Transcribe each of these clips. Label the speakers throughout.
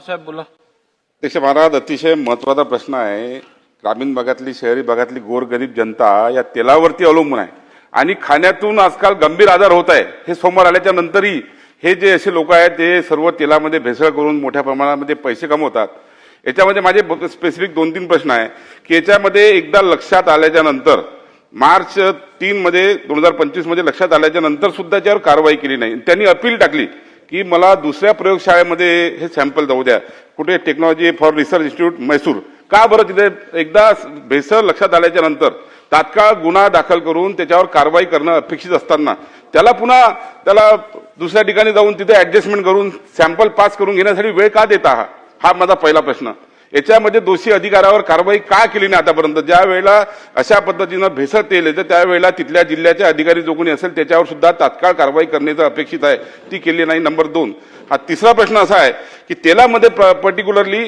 Speaker 1: साहेब बोला.
Speaker 2: अध्यक्ष महाराज अतिशय महत्त्वाचा प्रश्न आहे. ग्रामीण भागातली शहरी भागातली गोरगरीब जनता या तेलावरती अवलंबून आहे. आणि खाण्यातून आजकाल गंभीर आजार होत आहे. हे समोर आल्याच्या नंतरही हे जे असे लोक आहेत ते सर्व तेलामध्ये भेसळ करून मोठ्या प्रमाणामध्ये पैसे कमवतात. याच्यामध्ये माझे स्पेसिफिक दोन तीन प्रश्न आहे की याच्यामध्ये एकदा लक्षात आल्याच्यानंतर मार्च तीन मध्ये दोन हजार पंचवीसमध्ये लक्षात आल्याच्यानंतर सुद्धा त्यावर कारवाई केली नाही. त्यांनी अपील टाकली की मला दुसऱ्या प्रयोगशाळेमध्ये हे सॅम्पल जाऊ द्या. कुठे technology for research institute Mysore का बरं तिथे एकदा भेसळ लक्षात आल्याच्यानंतर तात्काळ गुन्हा दाखल करून त्याच्यावर कारवाई करणं अपेक्षित असताना त्याला पुन्हा त्याला दुसऱ्या ठिकाणी जाऊन तिथे ऍडजस्टमेंट करून सॅम्पल पास करून घेण्यासाठी वेळ का देता हा? हा माझा पहिला प्रश्न. याच्यामध्ये दोषी अधिकाऱ्यावर कारवाई का केली नाही आतापर्यंत? ज्या वेळेला अशा पद्धतीनं भेसळ तेल तर त्यावेळेला तिथल्या जिल्ह्याचे अधिकारी जो कोणी असेल त्याच्यावर सुद्धा तात्काळ कारवाई करण्याचं अपेक्षित आहे. ती केली नाही. नंबर दोन. हा तिसरा प्रश्न असा आहे की तेलामध्ये पर्टिक्युलरली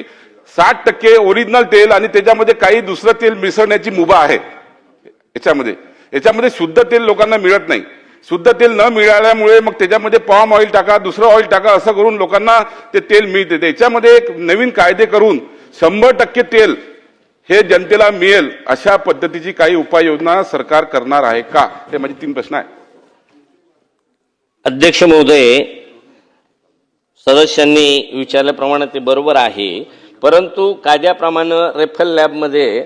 Speaker 2: साठ टक्के ओरिजिनल तेल आणि त्याच्यामध्ये काही दुसरं तेल मिसळण्याची मुभा आहे. याच्यामध्ये. याच्यामध्ये शुद्ध तेल लोकांना मिळत नाही. शुद्ध तेल न मिळाल्यामुळे मग त्याच्यामध्ये पॉम ऑइल टाका दुसरं ऑइल टाका असं करून लोकांना ते तेल मिळते. त्याच्यामध्ये एक नवीन कायदे करून शंभर टक्के तेल हे जनतेला मिळेल अशा पद्धतीची काही उपाययोजना सरकार करणार आहे का? हे माझे तीन प्रश्न आहे
Speaker 3: अध्यक्ष महोदय सदस्यांनी विचारल्याप्रमाणे ते बरोबर आहे. परंतु कायद्याप्रमाणे रेफरल लॅबमध्ये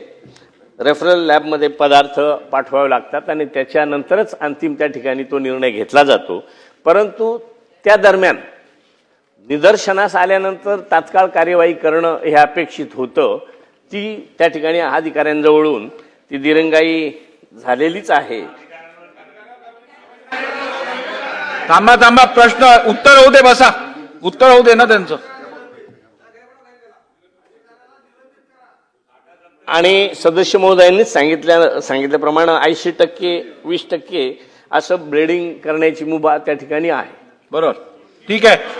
Speaker 3: रेफरल लॅबमध्ये पदार्थ पाठवावे लागतात आणि त्याच्यानंतरच अंतिम त्या ठिकाणी तो निर्णय घेतला जातो. परंतु त्या दरम्यान निदर्शनास आल्यानंतर तात्काळ कार्यवाही करणं हे अपेक्षित होतं. ती त्या ठिकाणी अधिकाऱ्यांजवळून ती दिरंगाई झालेलीच आहे.
Speaker 1: थांबा थांबा प्रश्न उत्तर होऊ दे बसा. उत्तर होऊ दे ना त्यांचं.
Speaker 3: आणि सदस्य महोदयांनीच सांगितल्या सांगितल्याप्रमाणे ऐंशी टक्के वीस टक्के असं ब्रेडिंग करण्याची मुभा त्या ठिकाणी आहे.
Speaker 1: बरोबर. ठीक आहे.